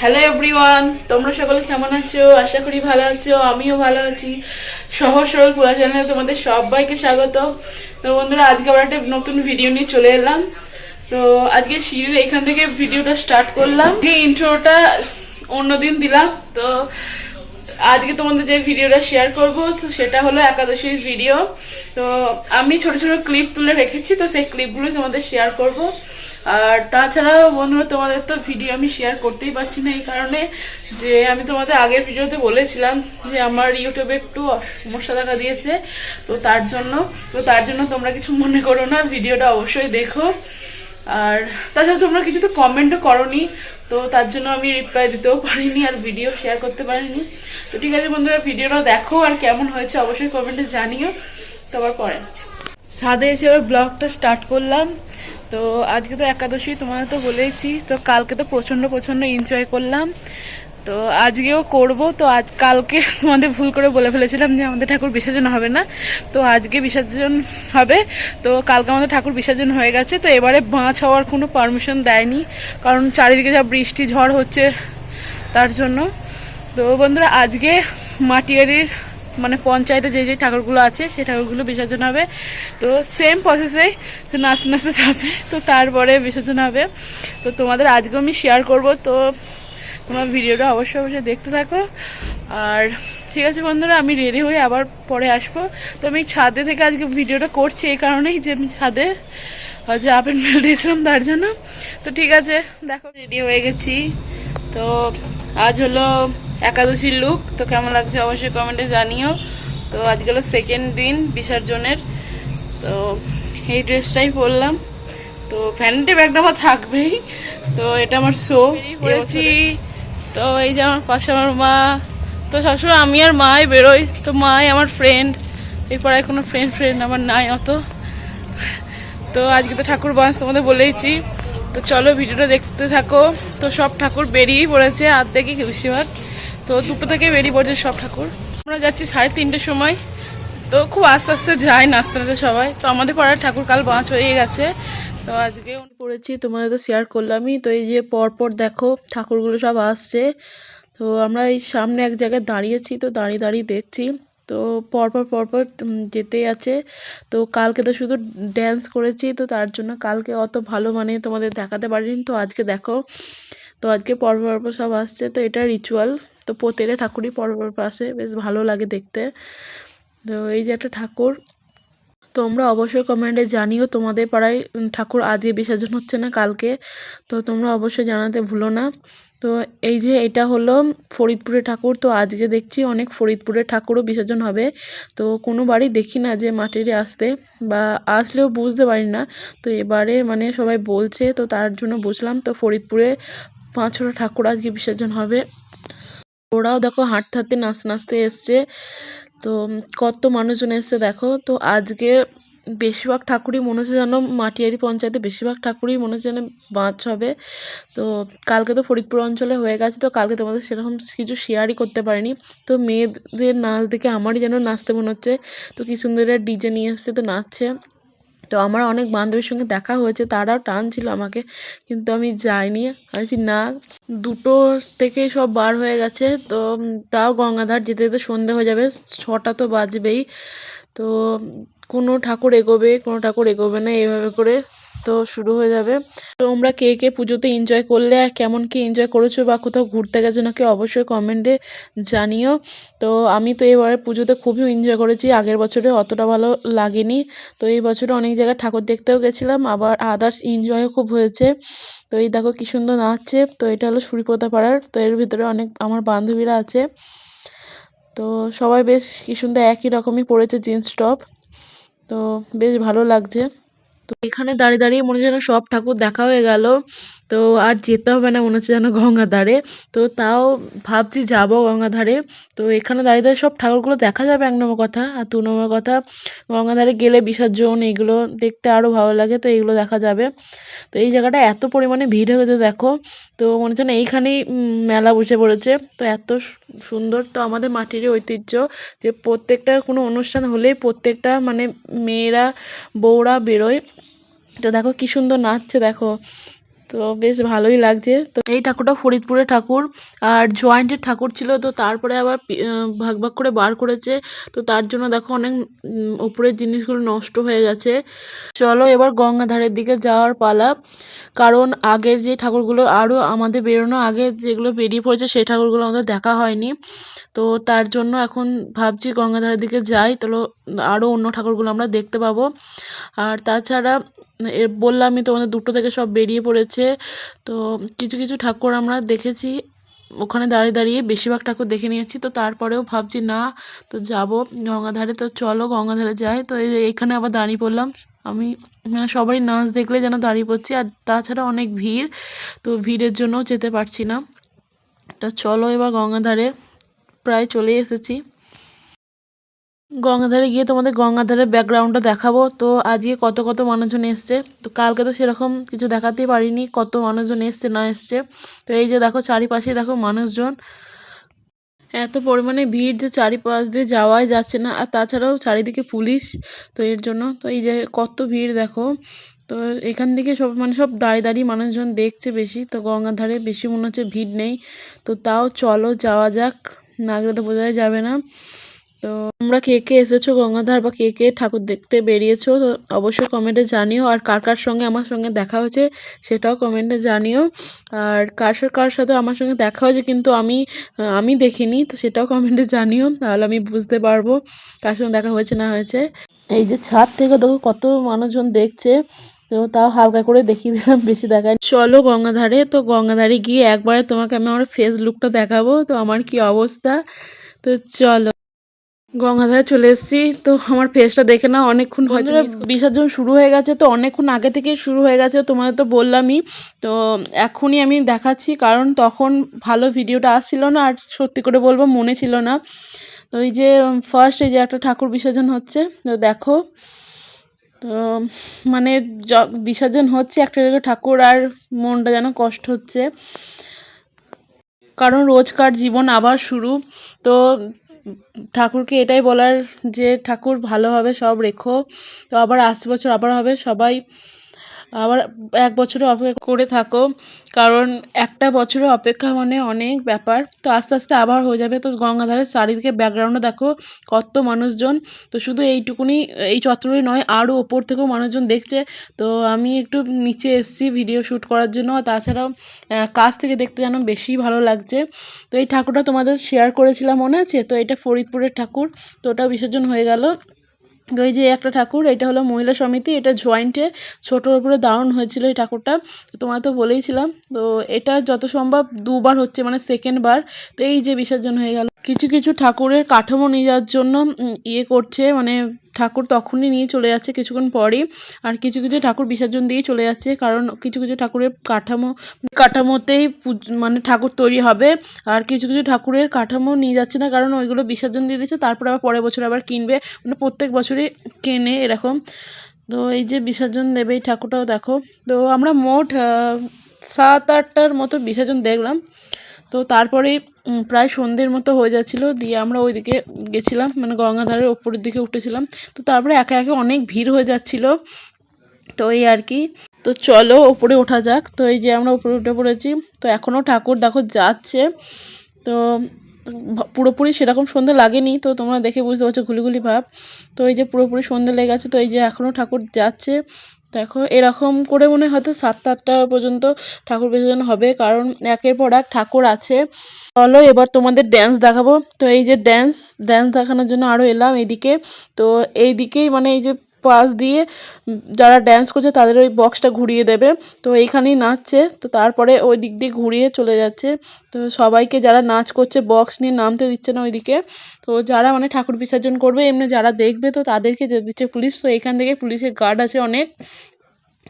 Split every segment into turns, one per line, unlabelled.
Hello everyone তোমরা সকলে কেমন আছো? আশা করি ভালো আছো। আমিও ভালো আছি। সহজ, সরল পুরা চ্যানেলে তোমাদের সবাইকে স্বাগত। তো বন্ধুরা, আজকে আবার একটা নতুন ভিডিও নিয়ে চলে এলাম। তো আজকে সিঁড়ির এখান থেকে ভিডিওটা স্টার্ট করলাম। এই ইন্ট্রোটা অন্যদিন দিলাম। তো আজকে তোমাদের যে ভিডিওটা শেয়ার করব, তো সেটা হলো একাদশীর ভিডিও তো আমি ছোট ছোট ক্লিপ তুলে রেখেছি, তো সেই ক্লিপগুলো তোমাদের শেয়ার করব। আর তাছাড়াও বন্ধুরা, তোমাদের তো ভিডিও আমি শেয়ার করতেই পারছি না এই কারণে যে আমি তোমাদের আগের ভিডিওতে বলেছিলাম যে আমার ইউটিউবে একটু সমস্যা দেখা দিয়েছে, তো তার জন্য, তো তার জন্য তোমরা কিছু মনে করো না ভিডিওটা অবশ্যই দেখো। আর তাছাড়া তোমরা কিছু তো কমেন্টও করনি, তো তার জন্য আমি রিপ্লাই দিতেও পারিনি আর ভিডিও শেয়ার করতে পারিনি। তো ঠিক আছে বন্ধুরা ভিডিওটা দেখো আর কেমন হয়েছে অবশ্যই কমেন্টে জানিও। তো আবার পরে আসছি। ছাদে এসে ব্লগটা স্টার্ট করলাম। তো আজকে তো একাদশী, তোমাদের তো বলেইছি, তো কালকে তো প্রচণ্ড প্রচণ্ড এনজয় করলাম। তো আজকেও করব, তো আজ কালকে তোমাদের ভুল করে বলে ফেলেছিলাম যে আমাদের ঠাকুর বিসর্জন হবে না। তো আজকে বিসর্জন হবে, তো কালকে আমাদের ঠাকুর বিসর্জন হয়ে গেছে, তো এবারে বাঁচ হওয়ার কোনো পারমিশন দেয়নি, কারণ চারিদিকে যা বৃষ্টি, ঝড় হচ্ছে তার জন্য। তো বন্ধুরা, আজকে মাটিয়ারির মানে পঞ্চায়েতে যে যে ঠাকুরগুলো আছে, সেই ঠাকুরগুলো বিসর্জন হবে। তো সেম প্রসেসে সে নাচতে নাচতে যাবে, তো তারপরে বিসর্জন হবে। তো তোমাদের আজকেও আমি শেয়ার করব, তো তোমার ভিডিওটা অবশ্যই অবশ্যই দেখতে থাকো। আর ঠিক আছে বন্ধুরা, আমি রেডি হয়ে আবার পরে আসব। তো আমি ছাদে থেকে আজকে ভিডিওটা করছি, এই কারণেই যে আমি ছাদে যে আপেল মেল দিয়েছিলাম, তার জন্য। তো ঠিক আছে, দেখো রেডি হয়ে গেছি। তো আজ হলো একাদশীর লুক তো কেমন লাগছে অবশ্যই কমেন্টে জানিও। তো আজকে হলো সেকেন্ড দিন বিসর্জনের। তো এই ড্রেসটাই পরলাম। তো ভ্যানিটি ব্যাগটা আমার থাকবেই। তো এটা আমার শো পড়েছি। তো এই যে আমার পাশে আমার মা। তো সবসময় আমি আর মাই বেরোই। তো মাই আমার ফ্রেন্ড এই পাড়ায় কোনো ফ্রেন্ড ফ্রেন্ড আমার নাই অত। তো আজকে তো ঠাকুর বাঁশ তোমাদের বলেইছি। তো চলো ভিডিওটা দেখতে থাকো। তো সব ঠাকুর বেরিয়েই পড়েছে। আর্ধেকই বেশিরভাগ তো দুটো থেকে বেরিয়ে পড়ছে সব ঠাকুর। আমরা যাচ্ছি সাড়ে তিনটের সময়। তো খুব আস্তে আস্তে যায় নাচতে নাচতে সবাই। তো আমাদের পাড়ার ঠাকুর কাল বাঁচ হয়ে গেছে। তো আজকে পড়েছি তোমাদের তো শেয়ার করলামই। তো এই যে পরপর দেখো ঠাকুরগুলো সব আসছে। তো আমরা এই সামনে এক জায়গায় দাঁড়িয়েছি, তো দাঁড়িয়ে দাঁড়িয়ে দেখছি। তো পরপর পরপর যেতেই আছে। তো কালকে তো শুধু ড্যান্স করেছি, তো তার জন্য কালকে অত ভালো মানে তোমাদের দেখাতে পারিনি। তো আজকে দেখো, তো আজকে পরপর পরপর সব আসছে। তো এটা রিচুয়াল তো প্রত্যেকটা ঠাকুরই পরপর আসে বেশ ভালো লাগে দেখতে। তো এই যে একটা ঠাকুর, তোমরা অবশ্যই কমেন্টে জানিও তোমাদের পাড়ায় ঠাকুর আজকে বিসর্জন হচ্ছে না, কালকে। তো তোমরা অবশ্যই জানাতে ভুলো না। তো এই যে এটা হলো ফরিদপুরের ঠাকুর, তো আজকে দেখছি অনেক ফরিদপুরের ঠাকুরও বিসর্জন হবে। তো কোনো বাড়ি দেখি না যে মাটিরে আসতে, বা আসলেও বুঝতে পারি না। তো এবারে মানে সবাই বলছে, তো তার জন্য বুঝলাম, তো ফরিদপুরে পাঁচ ছটা ঠাকুর আজকে বিসর্জন হবে। ওরাও দেখো হাঁটতে হাঁটতে নাচতে নাচতে এসছে। তো কত মানুষজন এসছে দেখো। তো আজকে বেশিরভাগ ঠাকুরই মনে হচ্ছে যেন মাটিয়ারি পঞ্চায়েতে বেশিরভাগ ঠাকুরই মনে হচ্ছে যেন বাঁচ হবে। তো কালকে তো ফরিদপুর অঞ্চলে হয়ে গেছে, তো কালকে তোমাদের সেরকম কিছু শেয়ারই করতে পারিনি। তো মেয়েদের নাচ দেখে আমারই যেন নাচতে মনে হচ্ছে। তো কি সুন্দর ডিজে নিয়ে এসছে, তো নাচছে। তো আমার অনেক বান্ধবীর সঙ্গে দেখা হয়েছে, তারাও টানছিল আমাকে, কিন্তু আমি যাইনি। আছি না, দুটো থেকে সব বার হয়ে গেছে, তো তাও গঙ্গাধার যেতে যেতে সন্ধে হয়ে যাবে, ছটা তো বাজবেই। তো কোনো ঠাকুর এগোবে, কোনো ঠাকুর এগোবে না, এইভাবে করে তো শুরু হয়ে যাবে। তো তোমরা কে কে পুজোতে এনজয় করলে আর কেমন কি এনজয় করেছ বা কোথাও ঘুরতে গেছো নাকি অবশ্যই কমেন্টে জানিও। তো আমি তো এবারে পুজোতে খুবই এনজয় করেছি। আগের বছরে অতটা ভালো লাগেনি। তো এই বছরে অনেক জায়গায় ঠাকুর দেখতেও গেছিলাম, আবার আদার্স এনজয়ও খুব হয়েছে। তো এই দেখো কি সুন্দর নাচছে। তো এটা হলো সুরিপোতা পাড়ার। তো এর ভিতরে অনেক আমার বান্ধবীরা আছে। তো সবাই বেশ কি সুন্দর একই রকমই পরেছে জিন্স টপ তো বেশ ভালো লাগছে। তো এখানে দাঁড়িয়ে দাঁড়িয়ে মনে যেন সব ঠাকুর দেখা হয়ে গেল। তো আর যেতে হবে না, মনে হচ্ছে যেন গঙ্গাধারে। তো তাও ভাবছি যাব গঙ্গাধারে। তো এখানে দাঁড়িয়ে দাঁড়িয়ে সব ঠাকুরগুলো দেখা যাবে এক নম্বর কথা আর দু নম্বর কথা, গঙ্গাধারে গেলে বিসর্জন, এগুলো দেখতে আরও ভালো লাগে, তো এগুলো দেখা যাবে। তো এই জায়গাটা এত পরিমাণে ভিড় হয়ে গেছে, দেখো। তো মনে হচ্ছে না এইখানেই মেলা বসে পড়েছে। তো এত সুন্দর তো আমাদের মাটিরই ঐতিহ্য যে প্রত্যেকটা কোনো অনুষ্ঠান হলেই প্রত্যেকটা মানে মেয়েরা, বউরা বেরোয়। তো দেখো কি সুন্দর নাচছে, দেখো। তো বেশ ভালোই লাগছে। তো এই ঠাকুরটা ফরিদপুরের ঠাকুর, আর জয়েন্টের ঠাকুর ছিল, তো তারপরে আবার ভাগ ভাগ করে বার করেছে। তো তার জন্য দেখো অনেক উপরের জিনিসগুলো নষ্ট হয়ে গেছে। চলো এবার গঙ্গাধারের দিকে যাওয়ার পালা। কারণ আগের যে ঠাকুরগুলো আরও আমাদের বেরোনো আগে যেগুলো বেরিয়ে পড়েছে, সেই ঠাকুরগুলো আমাদের দেখা হয়নি। তো তার জন্য এখন ভাবছি গঙ্গাধারের দিকে যাই। তাহলে আরও অন্য ঠাকুরগুলো আমরা দেখতে পাবো। আর তাছাড়া এ বললামই তোমাদের দুটো থেকে সব বেরিয়ে পড়েছে। তো কিছু কিছু ঠাকুর আমরা দেখেছি, ওখানে দাঁড়িয়ে দাঁড়িয়ে বেশিরভাগ ঠাকুর দেখে নিয়েছি। তো তারপরেও ভাবছি, না, তো যাব গঙ্গাধারে। তো চলো গঙ্গাধারে যাই। তো এখানে আবার দাঁড়িয়ে পড়লাম। আমি মানে সবারই নাচ দেখলে যেন দাঁড়িয়ে পড়ছি। আর তাছাড়া অনেক ভিড়, তো ভিড়ের জন্যও যেতে পারছি না। তো চলো এবার গঙ্গাধারে প্রায় চলে এসেছি। গঙ্গাধারে গিয়ে তোমাদের গঙ্গাধারের ব্যাকগ্রাউন্ডটা দেখাবো। তো আজকে কত কত মানুষজন এসছে। তো কালকে তো সেরকম কিছু দেখাতেই পারিনি, কত মানুষজন এসছে, না এসছে। তো এই যে দেখো চারিপাশে দেখো মানুষজন। এত পরিমাণে ভিড় যে চারিপাশ দিয়ে যাওয়াই যাচ্ছে না। আর তাছাড়াও চারিদিকে পুলিশ, তো এর জন্য। তো এই যে কত ভিড় দেখো। তো এখান থেকে সব মানে সব দাঁড়িয়ে দাঁড়িয়ে মানুষজন দেখছে বেশি। তো গঙ্গার ধারে বেশি মনে হচ্ছে ভিড় নেই। তো তাও চলো যাওয়া যাক। না গেলে তো বোঝাই যাবে না। তো তোমরা কে কে এসেছ, গঙ্গাধার, বা কে কে ঠাকুর দেখতে বেরিয়েছো, তো অবশ্যই কমেন্টে জানিও। আর কার কার সঙ্গে আমার সঙ্গে দেখা হয়েছে, সেটাও কমেন্টে জানিও। আর কার কার সাথে আমার সঙ্গে দেখা হয়েছে কিন্তু আমি আমি দেখিনি, তো সেটাও কমেন্টে জানিও, তাহলে আমি বুঝতে পারব কার সঙ্গে দেখা হয়েছে না হয়েছে। এই যে ছাদ থেকে দেখো কত মানুষজন দেখছে, তো তাও হালকা করে দেখিয়ে দিলাম, বেশি দেখায় চলো গঙ্গাধারে, তো গঙ্গাধারে গিয়ে একবারে তোমাকে আমি আমার ফেস লুকটা দেখাবো, তো আমার কি অবস্থা? তো চলো। গঙ্গাধারে চলে এসেছি। তো আমার ফেসটা দেখে না অনেকক্ষণ হয়তো বিসর্জন শুরু হয়ে গেছে তো অনেকক্ষণ আগে থেকে শুরু হয়ে গেছে তোমাদের তো বললামই। তো এখনই আমি দেখাচ্ছি কারণ তখন ভালো ভিডিওটা আসছিল না আর সত্যি করে বলব মনে ছিল না। তো এই যে ফার্স্ট এই যে একটা ঠাকুর বিসর্জন হচ্ছে তো দেখো। তো মানে য- বিসর্জন হচ্ছে একটা করে ঠাকুর আর মনটা যেন কষ্ট হচ্ছে। কারণ রোজকার জীবন আবার শুরু। তো ঠাকুরকে এটাই বলার যে ঠাকুর ভালোভাবে সব রেখো, তো আবার আসছে বছর আবার হবে, সবাই আবার এক বছরে অপেক্ষা করে থাকো, কারণ একটা বছরের অপেক্ষা মানে অনেক ব্যাপার। তো আস্তে আস্তে আবার হয়ে যাবে। তো গঙ্গাধারের চারিদিকে ব্যাকগ্রাউন্ডে দেখো কত মানুষজন। তো শুধু এইটুকুনি, এই চত্বরে নয় আরও ওপর থেকেও মানুষজন দেখছে। তো আমি একটু নিচে এসেছি ভিডিও শ্যুট করার জন্য। তাছাড়াও কাছ থেকে দেখতে যেন বেশি ভালো লাগছে। তো এই ঠাকুরটা তোমাদের শেয়ার করেছিলাম, মনে আছে? তো এটা ফরিদপুরের ঠাকুর। তো ওটা বিসর্জন হয়ে গেল। এই যে একটা ঠাকুর, এটা হলো মহিলা সমিতি, এটা জয়েন্টে ছোটোর উপরে দারুণ হয়েছিল এই ঠাকুরটা। তোমার তো বলেইছিলাম, তো এটা যত সম্ভব দুবার হচ্ছে মানে সেকেন্ড বার। তো এই যে বিসর্জন হয়ে গেল। কিছু কিছু ঠাকুরের কাঠামো নিয়ে যাওয়ার জন্য ইয়ে করছে মানে ঠাকুর তখনই নিয়ে চলে যাচ্ছে কিছুক্ষণ পরেই। আর কিছু কিছু ঠাকুর বিসর্জন দিয়ে চলে যাচ্ছে, কারণ কিছু কিছু ঠাকুরের কাঠামো, কাঠামোতেই মানে ঠাকুর তৈরি হবে। আর কিছু কিছু ঠাকুরের কাঠামো নিয়ে যাচ্ছে না, কারণ ওইগুলো বিসর্জন দিয়ে দিচ্ছে তারপর আবার পরের বছর আবার কিনবে। মানে প্রত্যেক বছরই কেনে এরকম। তো এই যে বিসর্জন দেবে এই ঠাকুরটাও দেখো। তো আমরা মোট সাত আটটার মতো বিসর্জন দেখলাম। তো তারপরে প্রায় সন্ধ্যের মতো হয়ে যাচ্ছিল, দিয়ে আমরা ওইদিকে গেছিলাম মানে গঙ্গাধারের ওপরের দিকে উঠেছিলাম। তো তারপরে একে একে অনেক ভিড় হয়ে যাচ্ছিল, তো এই আর কি। তো চলো ওপরে ওঠা যাক। তো এই যে আমরা উপরে উঠে পড়েছি, তো এখনও ঠাকুর দেখো যাচ্ছে। তো পুরোপুরি সেরকম সন্ধে লাগেনি, তো তোমরা দেখে বুঝতে পারছ ঘুলিঘুলি ভাব। তো এই যে পুরোপুরি সন্ধে লেগে গেছে, তো এই যে এখনও ঠাকুর যাচ্ছে। দেখো, এরকম করে মনে হয়তো সাতটা আটটা পর্যন্ত ঠাকুর বিসর্জন হবে, কারণ একের পর এক ঠাকুর আছে। চলো, এবার তোমাদের ড্যান্স দেখাবো। তো এই যে ড্যান্স ড্যান্স দেখানোর জন্য আরও এলাম এদিকে। তো এইদিকেই মানে এই যে পাশ দিয়ে যারা ড্যান্স করছে তাদের ওই বক্সটা ঘুরিয়ে দেবে। তো এইখানেই নাচছে। তো তারপরে ওই দিক দিয়ে ঘুরিয়ে চলে যাচ্ছে। তো সবাইকে যারা নাচ করছে বক্স নিয়ে নামতে দিচ্ছে না ওইদিকে। তো যারা মানে ঠাকুর বিসর্জন করবে, এমনি যারা দেখবে তো তাদেরকে যেতে দিচ্ছে পুলিশ। তো এখান থেকে পুলিশের গার্ড আছে অনেক।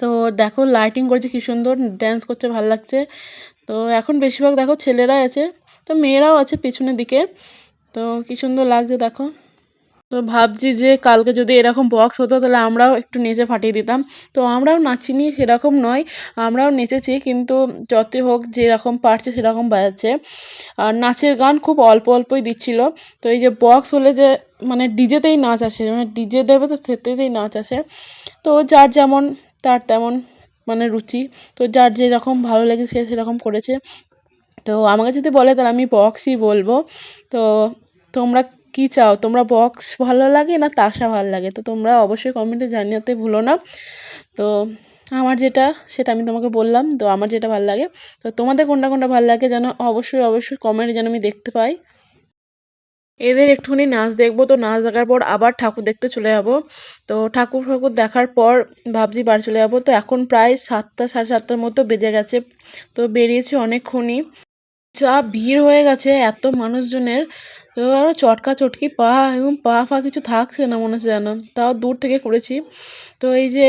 তো দেখো লাইটিং করছে কি সুন্দর ড্যান্স করছে, ভালো লাগছে। তো এখন বেশিরভাগ দেখো ছেলেরাই আছে। তো মেয়েরাও আছে পিছনের দিকে। তো কি সুন্দর লাগছে দেখো। তো ভাবছি যে কালকে যদি এরকম বক্স হতো, তাহলে আমরাও একটু নেচে ফাটিয়ে দিতাম। তো আমরাও নাচিনি সেরকম নয়, আমরাও নেচেছি, কিন্তু যতই হোক যেরকম পারছে সেরকম বাজাচ্ছে। আর নাচের গান খুব অল্প অল্পই দিচ্ছিল। তো এই যে বক্স হলে যে মানে ডিজেতেই নাচ আসে মানে ডিজে দেবে তো সেটাতেই নাচ আসে। তো যার যেমন, তার তেমন মানে রুচি। তো যার যেরকম ভালো লাগে সে সেরকম করেছে। তো আমাকে যদি বলে তাহলে আমি বক্সই বলব। তো তোমরা কি চাও? তোমরা বক্স ভালো লাগে না তাসা ভালো লাগে? তো তোমরা অবশ্যই কমেন্টে জানাতে ভুলো না। তো আমার যেটা, সেটা আমি তোমাকে বললাম। তো আমার যেটা ভালো লাগে, তো তোমাদের কোনটা কোনটা ভালো লাগে যেন অবশ্যই অবশ্যই কমেন্টে যেন আমি দেখতে পাই। এদের একটুখানি নাচ দেখব, তো নাচ দেখার পর আবার ঠাকুর দেখতে চলে যাব। তো ঠাকুর ঠাকুর দেখার পর ভাবছি বাড়ি চলে যাব। তো এখন প্রায় সাতটা, সাড়ে সাতটার মতো বেজে গেছে। তো বেরিয়েছে অনেকক্ষণই। যা ভিড় হয়ে গেছে এত মানুষজনের আরও চটকা চটকি পা এবং পা ফা কিছু থাকছে না মনে হচ্ছে যেন। তাও দূর থেকে করেছি। তো এই যে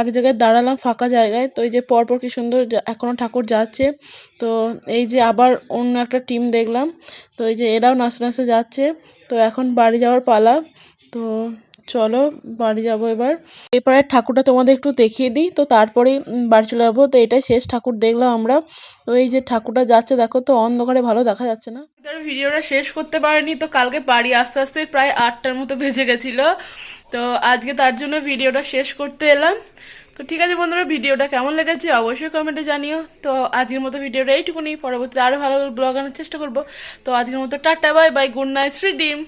এক জায়গায় দাঁড়ালাম ফাঁকা জায়গায়। তো এই যে পরপর কি সুন্দর এখনও ঠাকুর যাচ্ছে। তো এই যে আবার অন্য একটা টিম দেখলাম। তো এই যে এরাও নাচতে নাচতে যাচ্ছে। তো এখন বাড়ি যাওয়ার পালা। তো চলো, বাড়ি যাব এবার। এরপরে ঠাকুরটা তোমাদের একটু দেখিয়ে দিই। তো তারপরে বাড়ি চলে যাব। তো এটাই শেষ ঠাকুর দেখলাম আমরা। তো এই যে ঠাকুরটা যাচ্ছে, দেখো তো, অন্ধকারে ভালো দেখা যাচ্ছে না। তার ভিডিওটা শেষ করতে পারিনি, তো কালকে বাড়ি আস্তে আস্তে প্রায় আটটার মতো বেজে গেছিল। তো আজকে তার জন্য ভিডিওটা শেষ করতে এলাম। তো ঠিক আছে বন্ধুরা, ভিডিওটা কেমন লেগেছে অবশ্যই কমেন্টে জানিও। তো আজকের মতো ভিডিওটা এইটুকুনি। পরবর্তীতে আরও ভালো ব্লগ আনার চেষ্টা করব। তো আজকের মতো tata bye bye good night Shri ডিম